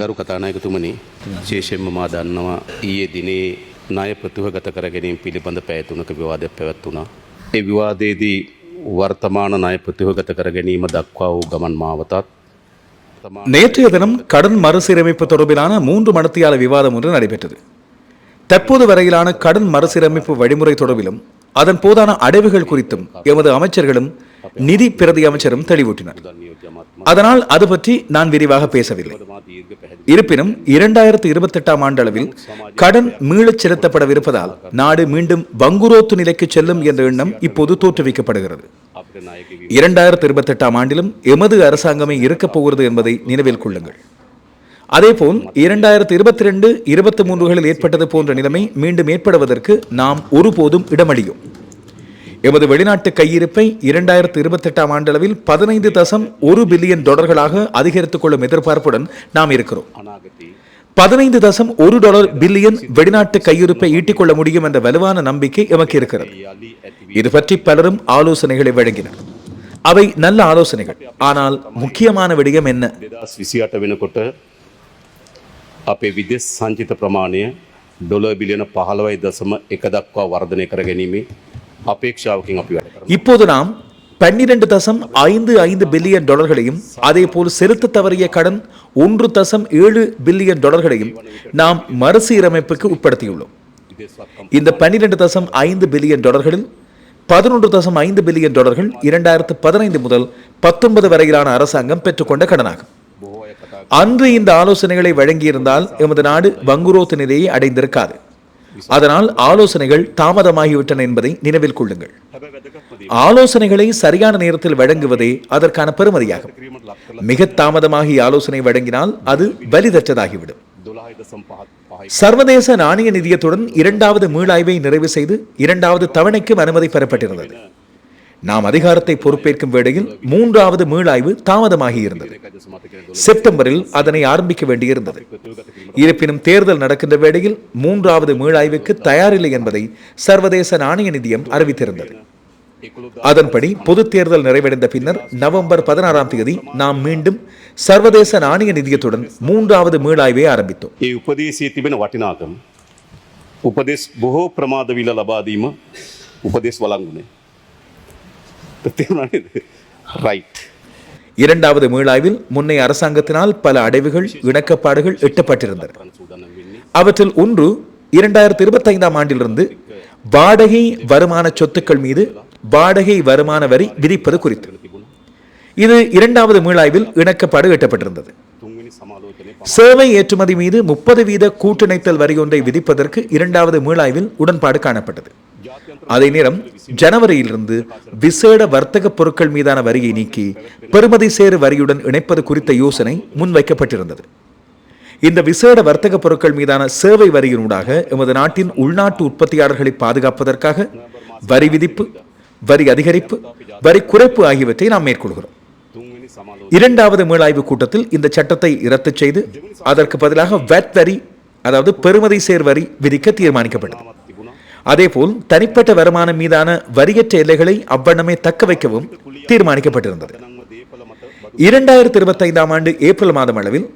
ගරු කතානායකතුමනි විශේෂයෙන්ම මා දන්නවා ඊයේ දිනේ ණය ප්‍රතිවගත කර ගැනීම පිළිබඳ පැය තුනක විවාදයක් පැවැත්වුණා. ඒ විවාදයේදී වර්තමාන ණය ප්‍රතිවගත කර ගැනීම දක්වා වූ ගමන් මාවතත් நேற்றைய தினம் கடன் மறுசீரமைப்பு தொடர்பிலான மூன்று மடத்தியால விவாதம் ஒன்று நடைபெற்றது தற்போது வரையிலான கடன் மறுசீரமைப்பு வழிமுறை தொடர்பிலும் அதன் போதான அடைவுகள் குறித்தும் எமது அமைச்சர்களும் நிதி பிரதி அமைச்சரும் தெளிவூட்டினர் அதனால் அது பற்றி நான் விரிவாக பேசவில்லை. இருப்பினும் இரண்டாயிரத்து இருபத்தெட்டாம் ஆண்டளவில் கடன் மீளச் செலுத்தப்படவிருப்பதால் நாடு மீண்டும் வங்குரோத்து நிலைக்கு செல்லும் என்ற எண்ணம் இப்போது தோற்றுவிக்கப்படுகிறது. இரண்டாயிரத்து இருபத்தெட்டாம் ஆண்டிலும் எமது அரசாங்கமே இருக்கப் போகிறது என்பதை நினைவில் கொள்ளுங்கள். அதேபோல் இரண்டாயிரத்தி இருபத்தி ரெண்டு இருபத்தி மூன்றுகளில் ஏற்பட்டது போன்ற நிலைமை மீண்டும் ஏற்படுவதற்கு நாம் ஒருபோதும் இடமளியும். எமது வெளிநாட்டு கையிருப்பை இரண்டாயிரத்தி இருபத்தெட்டாம் ஆண்டளவில் பதினைந்து தசம் ஒரு பில்லியன் டாலர்களாக அதிகரித்துக் கொள்ளும் எதிர்பார்ப்புடன் நாம் இருக்கிறோம் අනාගතයේ பதினைந்து தசம் ஒரு டாலர் பில்லியன் வெளிநாட்டு கையிருப்பை ஈட்டிக் கொள்ள முடியும் என்ற வலுவான நம்பிக்கை எமக்கு இருக்கிறது යාලි ඇති இது பற்றி பலரும் ஆலோசனைகளை வழங்கினர் அவை நல்ல ஆலோசனைகள் ஆனால் முக்கியமான விடயம் என்ன දෙදස් විසියට වෙනකොට අපේ විදෙස් සංචිත ප්‍රමාණය ඩොල බිලියන පහළවයි දසම එක දක්වා වර්ධනය කර ගැනීමේ இப்போது நாம் பன்னிரண்டு தசம் ஐந்து ஐந்து பில்லியன் டாலர்களையும் அதே போல் செலுத்த தவறிய கடன் ஒன்று தசம் ஏழு பில்லியன் டாலர்களையும் நாம் மறுசீரமைப்புக்கு உட்படுத்தியுள்ளோம். இந்த பன்னிரண்டு தசம் ஐந்து பில்லியன் டாலர்களில் பதினொன்று தசம் ஐந்து பில்லியன் டாலர்கள் இரண்டாயிரத்து பதினைந்து முதல் பத்தொன்பது வரையிலான அரசாங்கம் பெற்றுக்கொண்ட கடனாகும். அன்று இந்த ஆலோசனைகளை வழங்கியிருந்தால் எமது நாடு வங்குரோத்து நிலையை அடைந்திருக்காது. அதனால் ஆலோசனைகள் தாமதமாகிவிட்டன என்பதை நினைவில் கொள்ளுங்கள். ஆலோசனைகளை சரியான நேரத்தில் வழங்குவதே அதற்கான பெருமதியாகும். மிக தாமதமாகி ஆலோசனை வழங்கினால் அது வலிதற்றதாகிவிடும். சர்வதேச நாணய நிதியத்துடன் இரண்டாவது மீளாய்வை நிறைவு செய்து இரண்டாவது தவணைக்கு அனுமதி பெறப்பட்டிருந்தது. நாம் அதிகாரத்தை பொறுப்பேற்கும் வேளையில் மூன்றாவது மீளாய்வு தாமதமாகி இருந்தது. செப்டம்பரில் அதனை ஆரம்பிக்க வேண்டியிருந்தது. இருப்பினும் தேர்தல் நடக்கின்ற வேளையில் மூன்றாவது மீளாய்வுக்கு தயாரில்லை என்பதை சர்வதேச நாணய நிதியம் அறிவித்திருந்தது. அதன்படி பொது தேர்தல் நிறைவடைந்த பின்னர் நவம்பர் பதினாறாம் தேதி நாம் மீண்டும் சர்வதேச நாணய நிதியத்துடன் மூன்றாவது மீளாய்வை ஆரம்பித்தோம். உபதேச உபதேஷ் பிரமாதவில லபாதீம உபதேஷ் வழங்குனேன் இது ரைட் இரண்டாவது மீளாய்வில் முன்னைய அரசாங்கத்தினால் பல அடைவுகள் இணக்கப்பாடுகள் எட்டப்பட்டிருந்தன. அவற்றில் ஒன்று இரண்டாயிரத்தி இருபத்தைந்தாம் ஆண்டிலிருந்து வாடகை வருமான சொத்துக்கள் மீது வாடகை வருமான வரி விதிப்பது குறித்து. இது இரண்டாவது மீளாய்வில் இணக்கப்பாடு எட்டப்பட்டிருந்தது. சேவை ஏற்றுமதி மீது முப்பது வீத கூட்டிணைத்தல் வரி ஒன்றை விதிப்பதற்கு இரண்டாவது மீளாய்வில் உடன்பாடு காணப்பட்டது. அதே நேரம் ஜனவரியிலிருந்து விசேட வர்த்தக பொருட்கள் மீதான வரியை நீக்கி பெருமதி சேறு வரியுடன் இணைப்பது குறித்த யோசனை முன்வைக்கப்பட்டிருந்தது. இந்த விசேட வர்த்தக பொருட்கள் மீதான சேவை வரியினூடாக எமது நாட்டின் உள்நாட்டு உற்பத்தியாளர்களை பாதுகாப்பதற்காக வரி விதிப்பு வரி அதிகரிப்பு வரி குறைப்பு ஆகியவற்றை நாம் மேற்கொள்கிறோம். இரண்டாவது மீளாய்வு கூட்டத்தில் இந்த சட்டத்தை இரத்து செய்து அதற்கு பதிலாக வெட் வரி அதாவது பெருமதி சேர் வரி விதிக்க தீர்மானிக்கப்பட்டது. அதேபோல் தனிப்பட்ட வருமானம் மீதான வரியற்ற எல்லைகளை அவ்வண்ணமே தக்க வைக்கவும் தீர்மானிக்கப்பட்டிருந்தது. இரண்டாயிரத்தி இருபத்தைந்தாம் ஆண்டு ஏப்ரல் மாதம் அளவில்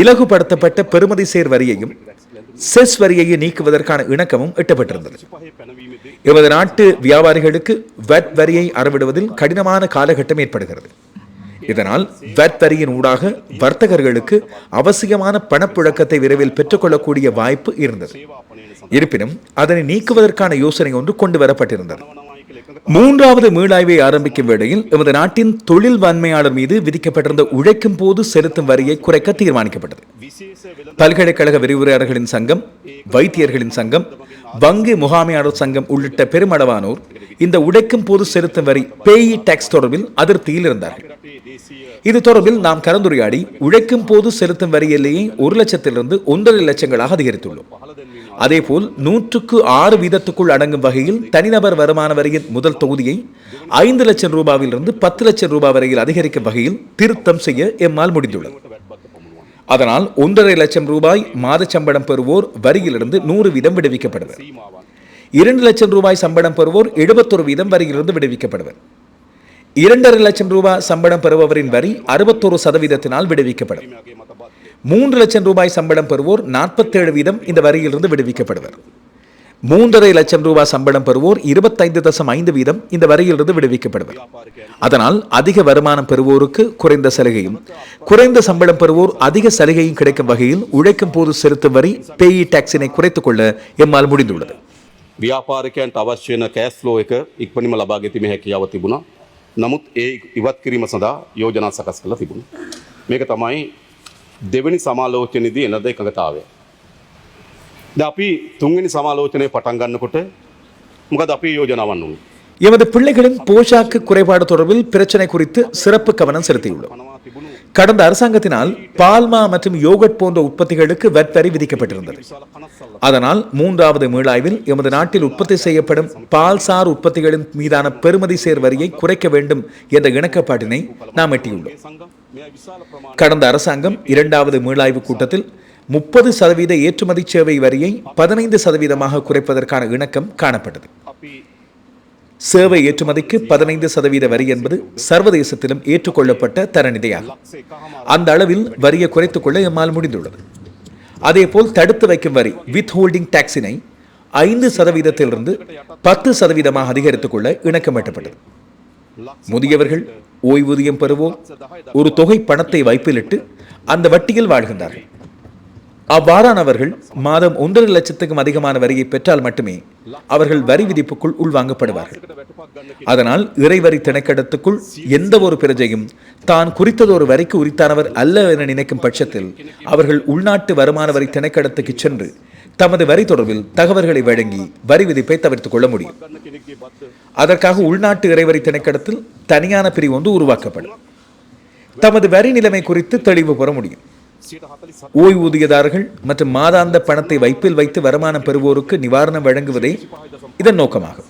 இலகுபடுத்தப்பட்ட பெறுமதி சேர் வரியையும் செஸ் வரியையும் நீக்குவதற்கான இணக்கமும் எட்டப்பட்டிருந்தது. எமது நாட்டு வியாபாரிகளுக்கு வட் வரியை அறவிடுவதில் கடினமான காலகட்டம் ஏற்படுகிறது. இதனால் வரியின் ஊடாக வர்த்தகர்களுக்கு அவசியமான பணப்புழக்கத்தை விரைவில் பெற்றுக்கொள்ளக்கூடிய வாய்ப்பு இருந்தது. இருப்பினும் அதனை நீக்குவதற்கான யோசனை ஒன்று கொண்டு வரப்பட்டிருந்தது மூன்றாவது மீளாய்வை ஆரம்பிக்கும் வேளையில் எமது நாட்டின் தொழில் வன்மையாளர் மீது விதிக்கப்பட்டிருந்த உழைக்கும் போது செலுத்தும் வரியை குறைக்க தீர்மானிக்கப்பட்டது. பல்கலைக்கழக விரிவுரையாளர்களின் சங்கம் வைத்தியர்களின் சங்கம் வங்கி முகாமையாளர் சங்கம் உள்ளிட்ட பெருமளவானோர் இந்த உடைக்கும் போது செலுத்தும் வரி பேயி டாக்ஸ் தொடர்பில் அதிருப்தியில் இருந்தார்கள். இது தொடர்பில் நாம் கலந்துரையாடி உழைக்கும் போது செலுத்தும் வரி எல்லையை ஒரு லட்சத்திலிருந்து ஒன்றரை லட்சங்களாக அதிகரித்துள்ளோம். அதேபோல் நூற்றுக்கு ஆறு வீதத்துக்குள் அடங்கும் வகையில் தனிநபர் வருமான வரியின் முதல் தொகுதியை ஐந்து லட்சம் ரூபாவிலிருந்து பத்து லட்சம் ரூபாய் வரையில் அதிகரிக்கும் வகையில் திருத்தம் செய்ய எம்மால் முடிந்துள்ளது. அதனால் ஒன்றரை லட்சம் ரூபாய் மாத சம்பளம் பெறுவோர் வரியிலிருந்து நூறு வீதம் விடுவிக்கப்படுவர். இரண்டு லட்சம் ரூபாய் சம்பளம் பெறுவோர் எழுபத்தொரு வீதம் வரியிலிருந்து விடுவிக்கப்படுவர். இரண்டரை லட்சம் ரூபாய் சம்பளம் பெறுபவரின் வரி அறுபத்தொரு சதவீதத்தினால் விடுவிக்கப்படும் மூன்று லட்சம் ரூபாய் சம்பளம் பெறுவோர் நாற்பத்தேழு வீதம் இந்த வரியிலிருந்து விடுவிக்கப்படுவர் மூன்றரை லட்சம் ரூபாய் சம்பளம் பெறுவோர் இருபத்தைந்து தசம் ஐந்து வீதம் இந்த வரியிலிருந்து விடுவிக்கப்படுவர் அதனால் அதிக வருமானம் பெறுவோருக்கு குறைந்த சலுகையும் குறைந்த சம்பளம் பெறுவோர் அதிக சலுகையும் கிடைக்கும் வகையில் உழைக்கும் போது செலுத்தும் வரி பேயி டாக்ஸினை குறைத்துக் கொள்ள எம்மால் முடிந்துள்ளது ව්‍යාපාරිකයන්ට අවශ්‍ය වෙන කෑස් ෆ්ලෝ එක ඉක්මනින්ම ලබා ගැනීමේ හැකියාව තිබුණා. නමුත් ඒ ඉවත් කිරීම සඳහා යෝජනා සකස් කරලා තිබුණා. මේක තමයි දෙවැනි සමාලෝචනයේදී එනද එකඟතාවය. දැන් අපි තුන්වෙනි සමාලෝචනය පටන් ගන්නකොට මොකද අපේ යෝජනාවන් වුනේ? எமது பிள்ளைகளின் போஷாக்கு குறைபாடு தொடர்பில் பிரச்சனை குறித்து சிறப்பு கவனம் செலுத்தியுள்ளோம். கடந்த அரசாங்கத்தினால் பால்மா மற்றும் யோகட் போன்ற உற்பத்திகளுக்கு வரி விதிக்கப்பட்டிருந்தது. அதனால் மூன்றாவது மீளாய்வில் எமது நாட்டில் உற்பத்தி செய்யப்படும் பால்சார் உற்பத்திகளின் மீதான பெறுமதி சேர் வரியை குறைக்க வேண்டும் என்ற இணக்கப்பாட்டினை நாம் எட்டியுள்ளோம். கடந்த அரசாங்கம் இரண்டாவது மீளாய்வு கூட்டத்தில் முப்பது சதவீத ஏற்றுமதி சேவை வரியை பதினைந்து சதவீதமாக குறைப்பதற்கான இணக்கம் காணப்பட்டது. சேவை ஏற்றுமதிக்கு பதினைந்து சதவீத வரி என்பது சர்வதேசத்திலும் ஏற்றுக்கொள்ளப்பட்ட தரநிதியாகும். அந்த அளவில் வரியை குறைத்துக் கொள்ள எம்மால் முடிந்துள்ளது. அதேபோல் தடுத்து வைக்கும் வரி வித் ஹோல்டிங் டாக்ஸினை ஐந்து சதவீதத்திலிருந்து பத்து சதவீதமாக அதிகரித்துக் கொள்ள இணக்கமிட்டப்பட்டது முதியவர்கள் ஓய்வூதியம் பெறுவோர் ஒரு தொகை பணத்தை வைப்பிலிட்டு அந்த வட்டியில் வாழ்கின்றார்கள். அவ்வாறானவர்கள் மாதம் ஒன்றரை லட்சத்துக்கும் அதிகமான வரியை பெற்றால் மட்டுமே அவர்கள் வரி விதிப்புக்குள் உள்வாங்கப்படுவார்கள். அதனால் இறைவரி திணைக்கடத்துக்குள் எந்த ஒரு பிரஜையும் தான் குறித்ததொரு வரிக்கு உரித்தானவர் அல்ல என நினைக்கும் பட்சத்தில் அவர்கள் உள்நாட்டு வருமான வரி திணைக்கடத்துக்கு சென்று தமது வரி தொடர்பில் தகவல்களை வழங்கி வரி விதிப்பை தவிர்த்துக் கொள்ள முடியும். அதற்காக உள்நாட்டு இறைவரி திணைக்கடத்தில் தனியான பிரிவு ஒன்று உருவாக்கப்படும். தமது வரி நிலைமை குறித்து தெளிவு பெற முடியும். ஓய்வூதியதாரர்கள் மற்றும் மாதாந்த பணத்தை வைப்பில் வைத்து வருமானம் பெறுவோருக்கு நிவாரணம் வழங்குவதே இதன் நோக்கமாகும்.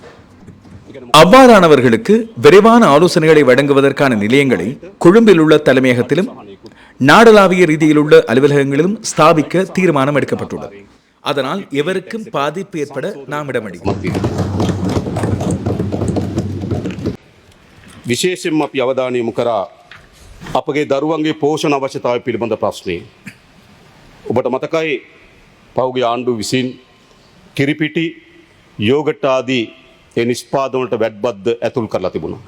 அவ்வாறானவர்களுக்கு விரைவான ஆலோசனைகளை வழங்குவதற்கான நிலையங்களை கொழும்பில் உள்ள தலைமையகத்திலும் நாடளாவிய ரீதியில் உள்ள அலுவலகங்களிலும் ஸ்தாபிக்க தீர்மானம் எடுக்கப்பட்டுள்ளது. அதனால் எவருக்கும் பாதிப்பு ஏற்பட நாம் இடமளிக்கும் விசேஷம் அப்படி அவதானியம் கரா. අපගේ දරුවන්ගේ පෝෂණ අවශ්‍යතාව පිළිබඳ ප්‍රශ්නය. ඔබට මතකයි පෞගේ ආණ්ඩු විසින් කිරිපිටි යෝගටාදී ඒ නිෂ්පාදනට වැඩ්බද්ද ඇතුල් කරලා තිබුණා.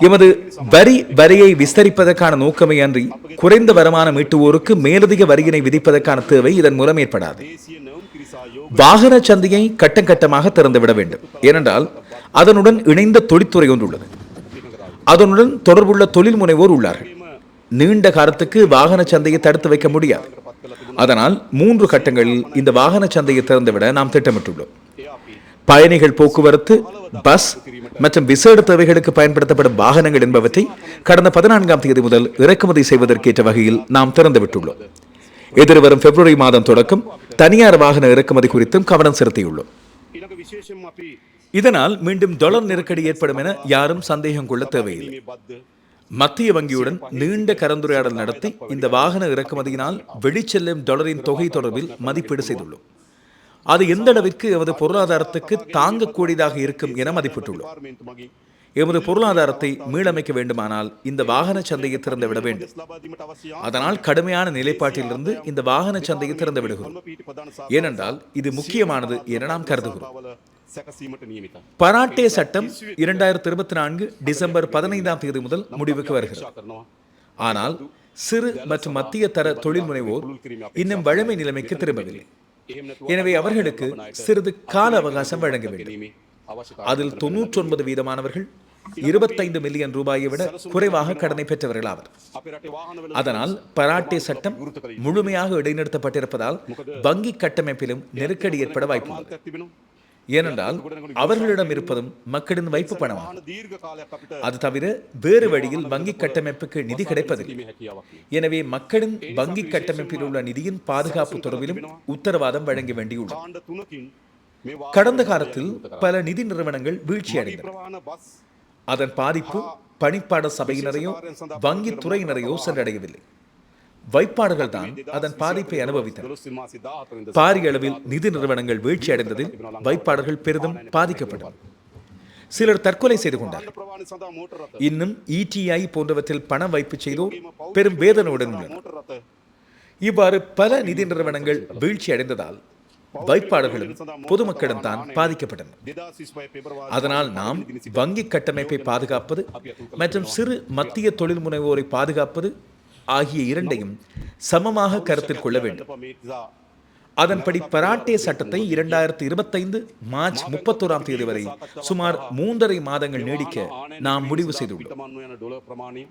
எமது வரி வரியை விஸ்தரிப்பதற்கான நோக்கமே அன்றி குறைந்த வருமானம் ஈட்டுவோருக்கு மேலதிக வரியினை விதிப்பதற்கான தேவை இதன் மூலம் ஏற்படாது දේශීය නැවුම් කිරිසා යෝග வாகன சந்தையை கட்டம் கட்டமாக திறந்துவிட வேண்டும் ஏனென்றால் அதனுடன் இணைந்த தொழில்துறை ஒன்று உள்ளது அதனுடன் தொடர்புள்ள தொழில் முனைவோர் உள்ளார்கள். நீண்ட காலத்துக்கு வாகன சந்தையை தடுத்து வைக்க முடியாது. அதனால் மூன்று கட்டங்களில் இந்த வாகன சந்தையை திறந்துவிட நாம் திட்டமிட்டுள்ளோம். பயணிகள் போக்குவரத்து பஸ் மற்றும் விசேட தேவைகளுக்கு பயன்படுத்தப்படும் வாகனங்கள் என்பவற்றை கடந்த பதினான்காம் தேதி முதல் இறக்குமதி செய்வதற்கேற்ற வகையில் நாம் திறந்துவிட்டுள்ளோம். எதிர்வரும் பிப்ரவரி மாதம் தொடக்கம் தனியார் வாகன இறக்குமதி குறித்தும் கவனம் செலுத்தியுள்ளோம். இதனால் மீண்டும் டொலர் நெருக்கடி ஏற்படும் என யாரும் சந்தேகம் கொள்ள தேவையில்லை. மத்திய வங்கியுடன் நீண்ட கலந்துரையாடல் நடத்தி இந்த வாகன இறக்குமதியினால் வெளிச்செல்லும் டொலரின் தொகை தொடர்பில் மதிப்பீடு செய்துள்ளோம். அது எந்த அளவிற்கு எமது பொருளாதாரத்துக்கு தாங்கக்கூடியதாக இருக்கும் என மதிப்பிட்டுள்ளோம். எமது பொருளாதாரத்தை மீளமைக்க வேண்டுமானால் இந்த வாகன சந்தையை திறந்து விட வேண்டும். அதனால் கடுமையான நிலைப்பாட்டிலிருந்து இந்த வாகன சந்தையை திறந்து விடுகிறோம். ஏனென்றால் இது முக்கியமானது என நாம் கருதுகிறோம். பராட்டே சட்டம் இரண்டாயிரத்தி இருபத்தி நான்கு டிசம்பர் பதினைந்தாம் தேதி முதல் முடிவுக்கு வருகிறது. ஆனால் சிறு மற்றும் மத்திய தர தொழில் முனைவோர் இன்னும் வழமை நிலைமைக்கு திரும்பவில்லை. எனவே அவர்களுக்கு சிறிது கால அவகாசம் வழங்க வேண்டும். அதில் தொன்னூற்றி ஒன்பது வீதமானவர்கள் இருபத்தைந்து மில்லியன் ரூபாயை விட குறைவாக கடனை பெற்றவர்கள் ஆவர் அதனால் பராட்டே சட்டம் முழுமையாக இடைநிறுத்தப்பட்டிருப்பதால் வங்கி கட்டமைப்பிலும் நெருக்கடி ஏற்பட வாய்ப்பு ஏனென்றால் அவர்களிடம் இருப்பதும் மக்களின் வைப்பு பணமாகும் அது தவிர வேறு வழியில் வங்கி கட்டமைப்புக்கு நிதி கிடைப்பதில்லை. எனவே மக்களின் வங்கி கட்டமைப்பில் உள்ள நிதியின் பாதுகாப்பு தொடர்பிலும் உத்தரவாதம் வழங்க வேண்டியுள்ளது. கடந்த காலத்தில் பல நிதி நிறுவனங்கள் வீழ்ச்சியடைந்தன. அதன் பாதிப்பு பணிப்பாட சபையினரையோ வங்கி துறையினரையோ சென்றடையவில்லை. வைப்பாடுகள் தான் அதன் பாதிப்பை அனுபவித்தன பாரிய அளவில் நிதி நிறுவனங்கள் வீழ்ச்சி அடைந்ததில் வைப்பாடுகள் பெரிதும் பாதிக்கப்பட்டது சிலர் தற்கொலை செய்து கொண்டார் இன்னும் இடிஐ போன்றவற்றில் பணம் வைப்பு செய்தோர் பெரும் வேதனையுடன் இவ்வாறு பல நிதி நிறுவனங்கள் வீழ்ச்சி அடைந்ததால் வைப்பாளர்களும் பொதுமக்களும் தான் பாதிக்கப்பட்டனர். அதனால் நாம் வங்கி கட்டமைப்பை பாதுகாப்பது மற்றும் சிறு மத்திய தொழில் முனைவோரை பாதுகாப்பது ஆகிய இரண்டையும் சமமாக கருத்தில் கொள்ள வேண்டும். அதன்படி பராட்டே சட்டத்தை இரண்டாயிரத்தி இருபத்தைந்து மார்ச் முப்பத்தோராம் தேதி வரை சுமார் மூன்றரை மாதங்கள் நீடிக்க நாம் முடிவு செய்துள்ளோம்.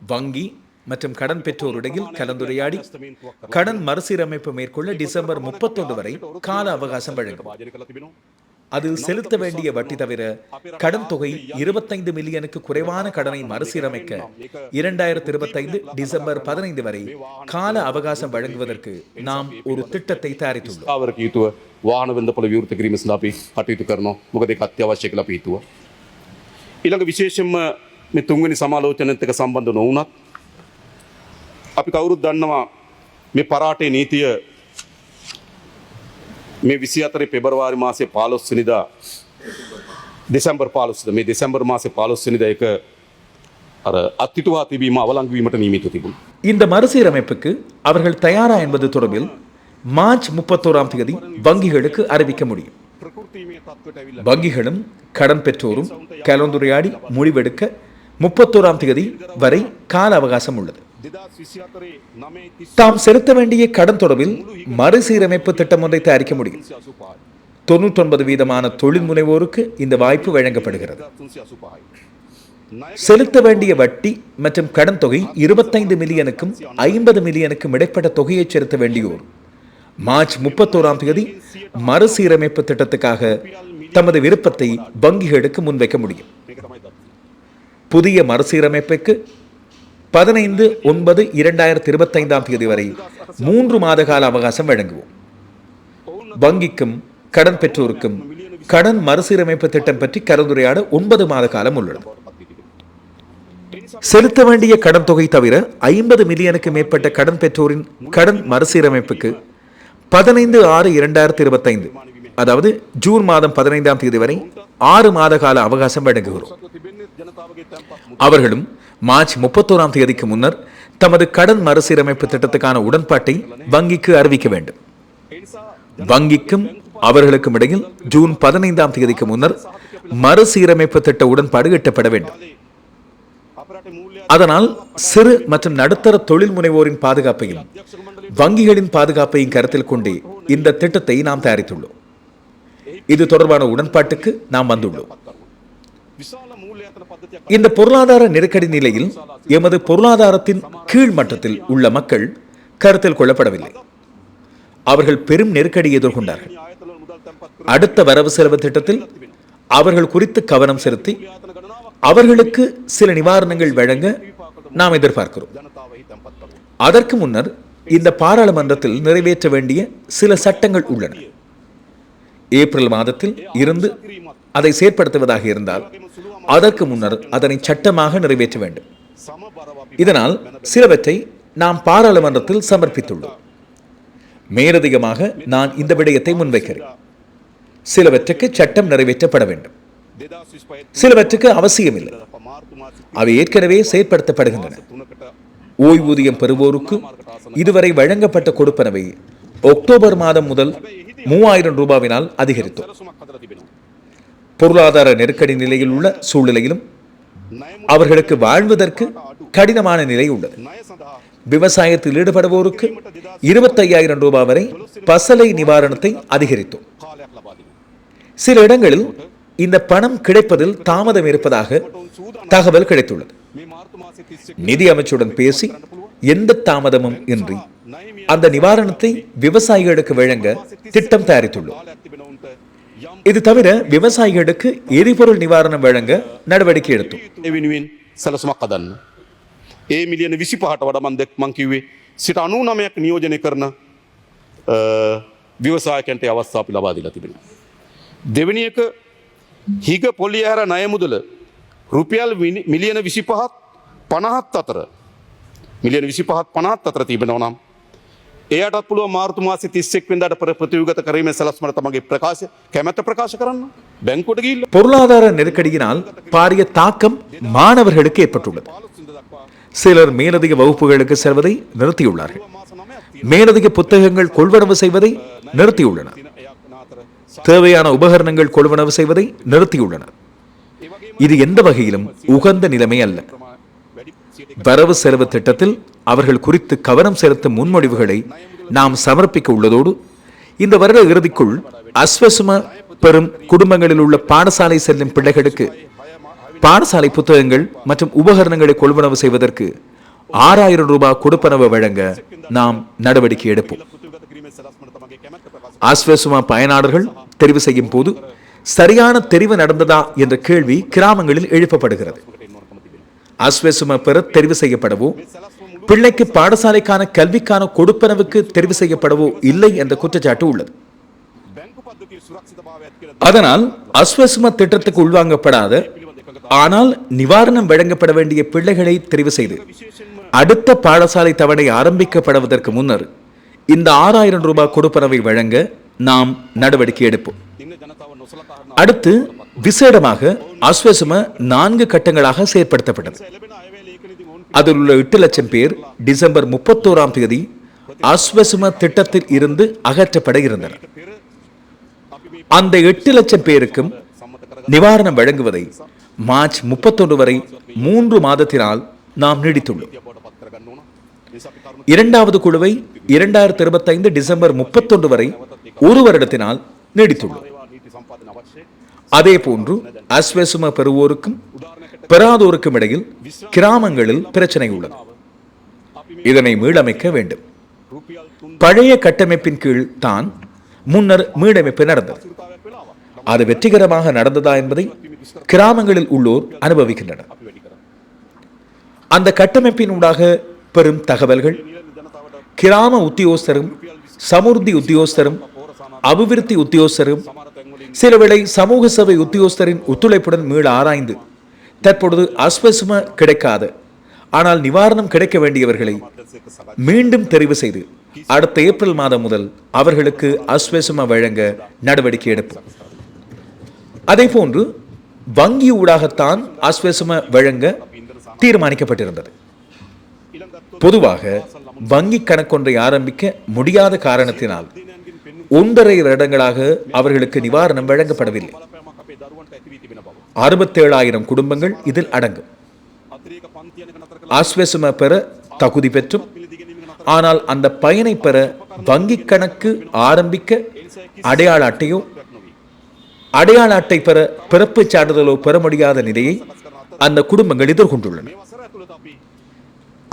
வங்கி மற்றும் கடன் பெற்றோரிடையில் கலந்துரையாடி கடன் மறுசீரமைப்பு மேற்கொள்ள டிசம்பர் முப்பத்தொன்று வரை கால அவகாசம் வழங்கும். அதில் செலுத்த வேண்டிய வட்டி தவிர கடன் தொகை இருபத்தைந்து மில்லியனுக்கு குறைவான கடனை மறுசீரமைக்க இரண்டாயிரத்தி இருபத்தைந்து டிசம்பர் பதினைந்து வரை கால அவகாசம் வழங்குவதற்கு நாம் ஒரு திட்டத்தை தயாரித்துள்ளோம் ආවරක යුතුව වාහන වෙන්දපොළ විවෘත කිරීම සඳහා අපි කටයුතු කරනවා. මොකද ඒක අත්‍යවශ්‍ය කියලා අපි හිතුවා. ඊළඟ විශේෂයෙන්ම මේ තුන්වෙනි සමාලෝචනයත් එක්ක සම්බන්ධ නොවුනත් අපි කවුරුත් දන්නවා මේ පරාටේ නීතිය మేము విసియాత్రి ఫిబ్రవరి మాసే పాలొస్తునిదా ಡಿಸೆಂಬರ್ ಪಾಲಿಸಿದ ಮೇ ಡಿಸೆಂಬರ್ ಮಾಸೆ ಪಾಲಿಸಿದ ಏಕ ಅರ ಅತ್ಯುತವಾತಿ ಭೀಮ ಅವಲಂಗಿ இந்த மறுசீரமைப்புக்கு அவர்கள் தயாரா என்பது தொடர்பில் மார்ச் முப்பத்தோராம் தேதி வங்கிகளுக்கு அறிவிக்க முடியும். வங்கிகளும் கடன் பெற்றோரும் கலந்துரையாடி முடிவெடுக்க முப்பத்தோராம் தேதி வரை கால அவகாசம் உள்ளது. தாம் செலுத்த வேண்டிய கடன் தொடர்பில் மறுசீரமைப்பு திட்டம் ஒன்றை தயாரிக்க முடியும். தொன்னூற்றொன்பது வீதமான தொழில் முனைவோருக்கு இந்த வாய்ப்பு வழங்கப்படுகிறது. செலுத்த வேண்டிய வட்டி மற்றும் கடன் தொகை இருபத்தைந்து மில்லியனுக்கும் ஐம்பது மில்லியனுக்கும் இடைப்பட்ட தொகையை செலுத்த வேண்டியோர். மார்ச் முப்பத்தோராம் தேதி மறுசீரமைப்பு திட்டத்துக்காக தமது விருப்பத்தை வங்கிகளுக்கு முன்வைக்க முடியும். புதிய மறுசீரமைப்புக்கு பதினைந்து ஒன்பது இரண்டாயிரத்தி இருபத்தைந்தாம் தேதி வரை மூன்று மாத கால அவகாசம் வழங்குவோம். வங்கிக்கும் கடன் பெற்றோருக்கும் கடன் மறுசீரமைப்பு திட்டம் பற்றி கலந்துரையாட ஒன்பது மாத காலம் உள்ளது. செலுத்த வேண்டிய கடன் தொகை தவிர ஐம்பது மில்லியனுக்கு மேற்பட்ட கடன் பெற்றோரின் கடன் மறுசீரமைப்புக்கு பதினைந்து ஆறு இரண்டாயிரத்தி இருபத்தைந்து அதாவது ஜூன் மாதம் பதினைந்தாம் தேதி வரை ஆறு மாத கால அவகாசம் வழங்குகிறோம். அவர்களும் மார்ச் முப்பத்தோராம் தேதிக்கு முன்னர் தமது கடன் மறுசீரமைப்பு திட்டத்துக்கான உடன்பாட்டை வங்கிக்கு அறிவிக்க வேண்டும். வங்கிக்கும் அவர்களுக்கும் இடையில் ஜூன் பதினைந்தாம் தேதிக்கு முன்னர் மறுசீரமைப்பு திட்ட உடன்பாடு எட்டப்பட வேண்டும். அதனால் சிறு மற்றும் நடுத்தர தொழில் முனைவோரின் பாதுகாப்பையும் வங்கிகளின் பாதுகாப்பையும் கருத்தில் கொண்டே இந்த திட்டத்தை நாம் தயாரித்துள்ளோம். இது தொடர்பான உடன்பாட்டுக்கு நாம் வந்துள்ளோம். இந்த பொருளாதார நெருக்கடி நிலையில் எமது பொருளாதாரத்தின் கீழ் மட்டத்தில் உள்ள மக்கள் கருத்தில் கொள்ளப்படவில்லை. அவர்கள் பெரும் நெருக்கடி எதிர்கொண்டார்கள். அடுத்த வரவு செலவு திட்டத்தில் அவர்கள் குறித்து கவனம் செலுத்தி அவர்களுக்கு சில நிவாரணங்கள் வழங்க நாம் எதிர்பார்க்கிறோம். அதற்கு முன்னர் இந்த பாராளுமன்றத்தில் நிறைவேற்ற வேண்டிய சில சட்டங்கள் உள்ளன. ஏப்ரல் மாதத்தில் இருந்து அதை செயற்படுத்துவதாக இருந்தால் அதற்கு முன்னர் அதனை சட்டமாக நிறைவேற்ற வேண்டும். இதனால் சிலவற்றை நாம் பாராளுமன்றத்தில் சமர்ப்பித்துள்ளோம். மேலதிகமாக நான் இந்த விடயத்தை முன்வைக்கிறேன். சிலவற்றுக்கு சட்டம் நிறைவேற்றப்பட வேண்டும். சிலவற்றுக்கு அவசியமில்லை அவை ஏற்கனவே செயற்படுத்தப்படுகின்றன. ஓய்வூதியம் பெறுவோருக்கு இதுவரை வழங்கப்பட்ட கொடுப்பனவை அக்டோபர் மாதம் முதல் மூவாயிரம் ரூபாவினால் அதிகரித்தோம். பொருளாதார நெருக்கடி நிலையில் உள்ள சூழ்நிலையிலும் அவர்களுக்கு வாழ்வதற்கு கடினமான நிலை உள்ளது. விவசாயத்தில் ஈடுபடுவோருக்கு இருபத்தையாயிரம் ரூபாய் வரை பசலை நிவாரணத்தை அதிகரித்தோம். சில இடங்களில் இந்த பணம் கிடைப்பதில் தாமதம் இருப்பதாக தகவல் கிடைத்துள்ளது. நிதி அமைச்சுடன் பேசி எந்த தாமதமும் இன்றி அந்த நிவாரணத்தை விவசாயிகளுக்கு வழங்க திட்டம் தயாரித்துள்ளோம். இது தவிர விவசாயிகளுக்கு எரிபொருள் நிவாரணம் வழங்க நடவடிக்கை எடுத்தோம் ඒ වෙනුවෙන් සැලසුමක් හදන්න. ඒ මිලියන විසි පහට වඩ මන්දෙක් මංකිවේ සිට අනු නමයක් නියෝජනය කරන අ, ව්‍යවසායකන්ට අවස්ථා අපි ලබා දිලා තිබෙන. දෙවනි එක හිග පොලි ඇර නයමුදල රුපියල් විනි- මිලියන විසි පහත් පණහත් අතර මිලියන විසි පහත් පනත් අතර තිබෙනව නම් ඒයට පුළුව මාර්තු මාසි තිස්සෙක් වෙන්දට පර ප්‍රතියුගත කරීම සලස්මට තමගේ ප්‍රකාශ කැමැත්ත ප්‍රකාශ කරන්න බැංකුට ගිල්ල பொருளாதார நெருக்கடியினால் பாரிய தாக்கம் மாணவர்களுக்கு ஏற்பட்டுள்ளது පාලොස්සිද දක්වා சிலர் மேலதிக வகுப்புகளுக்கு செல்வதை நிறுத்தியுள்ளார்கள் මාස නමයක් மேலதிக புத்தகங்கள் கொள்வனவு செய்வதை நிறுத்தியுள்ளனர் தேவையான உபகரணங்கள் கொள்வனவு செய்வதை நிறுத்தியுள்ளனர் இது எந்த வகையிலும் உகந்த நிலைமை அல்ல வரவு செலவு திட்டத்தில் அவர்கள் குறித்து கவனம் செலுத்தும் முன்மொழிவுகளை நாம் சமர்ப்பிக்க உள்ளதோடு இந்த வருட இறுதிக்குள் அஸ்வசும பெறும் குடும்பங்களில் உள்ள பாடசாலை செல்லும் பிள்ளைகளுக்கு பாடசாலை புத்தகங்கள் மற்றும் உபகரணங்களை கொள்வனவு செய்வதற்கு ஆறாயிரம் ரூபாய் கொடுப்பனவு வழங்க நாம் நடவடிக்கை எடுப்போம். ஆஸ்வசுமா பயனாளர்கள் தெரிவு செய்யும் போது சரியான தெரிவு நடந்ததா என்ற கேள்வி கிராமங்களில் எழுப்பப்படுகிறது. அஸ்வசும பெற தெரிவு செய்யப்படவோ? பிள்ளைக்கு பாடசாலைக்கான கல்விக்கான கொடுப்பனவுக்கு தெரிவு செய்யப்படவோ இல்லை என்ற குற்றச்சாட்டு உள்ளது. அதனால் அஸ்வசும திட்டத்துக்கு உள்வாங்கப்படாத ஆனால் நிவாரணம் வழங்கப்பட வேண்டிய பிள்ளைகளை தெரிவு செய்து அடுத்த பாடசாலை தவணை ஆரம்பிக்கப்படுவதற்கு முன்னர் இந்த ஆறாயிரம் ரூபாய் கொடுப்பனவை வழங்க நாம் நடவடிக்கை எடுப்போம். அடுத்து விசேடமாக அஸ்வசும நான்கு கட்டங்களாக செயற்படுத்தப்பட்டது. அதில் உள்ள எட்டு லட்சம் பேர் டிசம்பர் முப்பத்தோராம் தேதி அஸ்வசும திட்டத்தில் இருந்து அகற்றப்பட இருந்தனர் அந்த எட்டு லட்சம் பேருக்கும் நிவாரணம் வழங்குவதை மார்ச் முப்பத்தொன்று வரை மூன்று மாதத்தினால் நாம் நீடித்துள்ளோம். இரண்டாவது குழுவை இரண்டாயிரத்தி இருபத்தைந்து டிசம்பர் முப்பத்தொன்று வரை ஒரு வருடத்தினால் நீடித்துள்ளோம். அதே போன்று அஸ்வசும பெறுவோருக்கும் பெறாதோருக்கும் இடையில் கிராமங்களில் பிரச்சனை உள்ளது. இதனை மீளமைக்க வேண்டும். பழைய கட்டமைப்பின் கீழ் தான் முன்னர் மீளமைப்பு நடந்தது. அது வெற்றிகரமாக நடந்ததா என்பதை கிராமங்களில் உள்ளோர் அனுபவிக்கின்றனர். அந்த கட்டமைப்பின் ஊடாக பெறும் தகவல்கள் கிராம உத்தியோகஸ்தரும் சமுர்த்தி உத்தியோகஸ்தரும் அபிவிருத்தி உத்தியோகஸ்தரும் சிலவேளை சமூக சபை உத்தியோகஸ்தரின் ஒத்துழைப்புடன் மீள ஆராய்ந்து தற்பொழுது அஸ்வசும கிடைக்காத. ஆனால் நிவாரணம் கிடைக்க வேண்டியவர்களை மீண்டும் தெரிவு செய்து அடுத்த ஏப்ரல் மாதம் முதல் அவர்களுக்கு அஸ்வசும வழங்க நடவடிக்கை எடுப்போம். அதே போன்று வங்கி ஊடாகத்தான் அஸ்வசும வழங்க தீர்மானிக்கப்பட்டிருந்தது. பொதுவாக வங்கி கணக்கொன்றை ஆரம்பிக்க முடியாத காரணத்தினால் ஒன்றரை வருடங்களாக அவர்களுக்கு நிவாரணம் வழங்கப்படவில்லை. அறுபத்தேழாயிரம் குடும்பங்கள் இதில் அடங்கும். ஆஸ்வசும பெற தகுதி பெற்றும் ஆனால் அந்த பயனை பெற வங்கி கணக்கு ஆரம்பிக்க அடையாள அட்டையோ அடையாள அட்டை பெற பிறப்பு சான்றிதழோ பெற முடியாத நிலையை அந்த குடும்பங்கள் எதிர்கொண்டுள்ளன.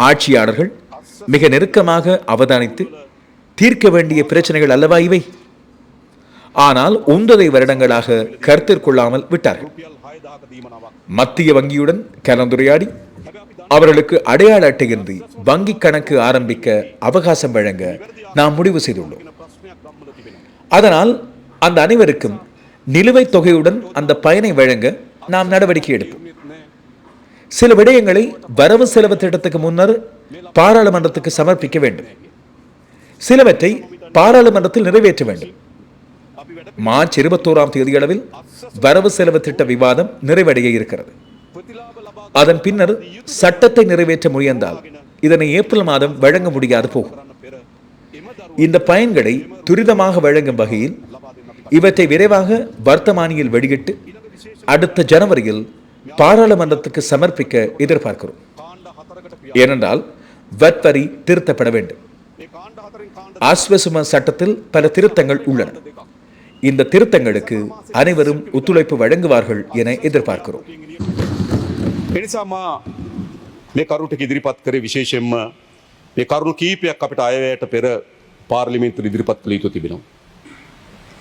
ஆட்சியாளர்கள் மிக நெருக்கமாக அவதானித்து தீர்க்க வேண்டிய பிரச்சனைகள் அல்லவா இவை? ஆனால் ஒன்றரை வருடங்களாக கருத்தில் கொள்ளாமல் விட்டார்கள். மத்திய வங்கியுடன் கலந்துரையாடி அவர்களுக்கு அடையாள அட்டையின்றி வங்கி கணக்கு ஆரம்பிக்க அவகாசம் வழங்க நாம் முடிவு செய்துள்ளோம். அதனால் அந்த அனைவருக்கும் நிலுவைத் தொகையுடன் அந்த பயனை வழங்க நாம் நடவடிக்கை எடுப்போம். சில விடயங்களை வரவு செலவு திட்டத்துக்கு முன்னர் பாராளுமன்றத்துக்கு சமர்ப்பிக்க வேண்டும். சிலவற்றை பாராளுமன்றத்தில் நிறைவேற்ற வேண்டும். மார்ச் இருபத்தோராம் தேதியளவில் வரவு செலவு திட்ட விவாதம் நிறைவடைய இருக்கிறது. அதன் பின்னர் சட்டத்தை நிறைவேற்ற முயன்றால் இதனை ஏப்ரல் மாதம் வழங்க முடியாது போகும். இந்த பயன்களை துரிதமாக வழங்கும் வகையில் இவற்றை விரைவாக வர்த்தமானியில் வெளியிட்டு அடுத்த ஜனவரியில் பாராளுமன்றத்துக்கு சமர்ப்பிக்க எதிர்பார்க்கிறோம். ஏனென்றால் வட்வரி திருத்தப்பட வேண்டும். ஆஸ்வசும சட்டத்தில் பல திருத்தங்கள் உள்ளன இந்த திருத்தங்களுக்கு அனைவரும் ஒத்துழைப்பு வழங்குவார்கள் என எதிர்பார்க்கிறோம் එනිසා මා මේ කරුටක ඉදිරිපත් කරේ විශේෂයෙන්ම මේ කරුණු කීපයක් අපිට අයවැයට පෙර පාර්ලිමේන්තු ඉදිරිපත් කළ යුතු තිබෙනවා.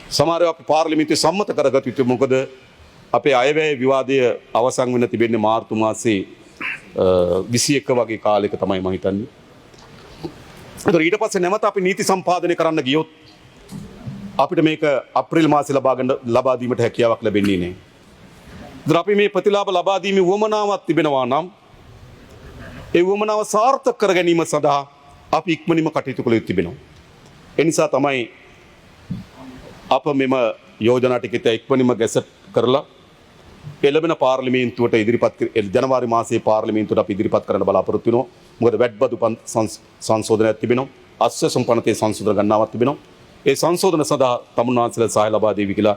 සමාරය අපි පාර්ලිමින්තය සම්මත කරගත යුතු මොකද අපේ අයවැය විවාදය අවසං වන තිබෙන්නේ මාර්තු මාසේ විසි එක්ක වගේ කාලෙක තමයි මහිතන්නේ. ඊට පස්සේ නැමත අපි නීති සම්පාදනය කරන්න ගියොත් අපිට මේක අප්‍රිල් මාසි ලබාගන්න ලබාදීමට හැකියාවක් ලැබෙන්නේ නෑ. දර අපි මේ ප්‍රතිලාබ ලබාදීම වුවමනාවත් තිබෙනවා නම් ඒ වුවමනාව සාර්ථක කර ගැනීම සඳහා අපි ඉක්මනිම කටයුතු කළ යුතු තිබෙනවා. එනිසා තමයි අප මෙම යෝජනාටිකත ඉක්මනිම ගැසට් කරලා එලබෙන පාර්ලිමේන්තුවට ඉදිරිපත් කර- එල්- ජනවාරි මාසේ පාර්ලිමේන්තුවට අපි ඉදිරිපත් කරන බලාපොරොත්තු වෙනවා. මොකද වැඩ්බදු සංශෝධනයක් තිබෙනවා. අස්ව සම්පනතේ සංශෝධන ගණනාවක් තිබෙනවා. ඒ සංශෝධන සඳහා තමුන් වහන්සේලා සහාය ලබා දෙවි කියලා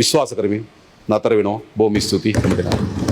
විශ්වාස කරමින් නතර වෙනවා. බොහොම ස්තුතියි. හැමදෙනාට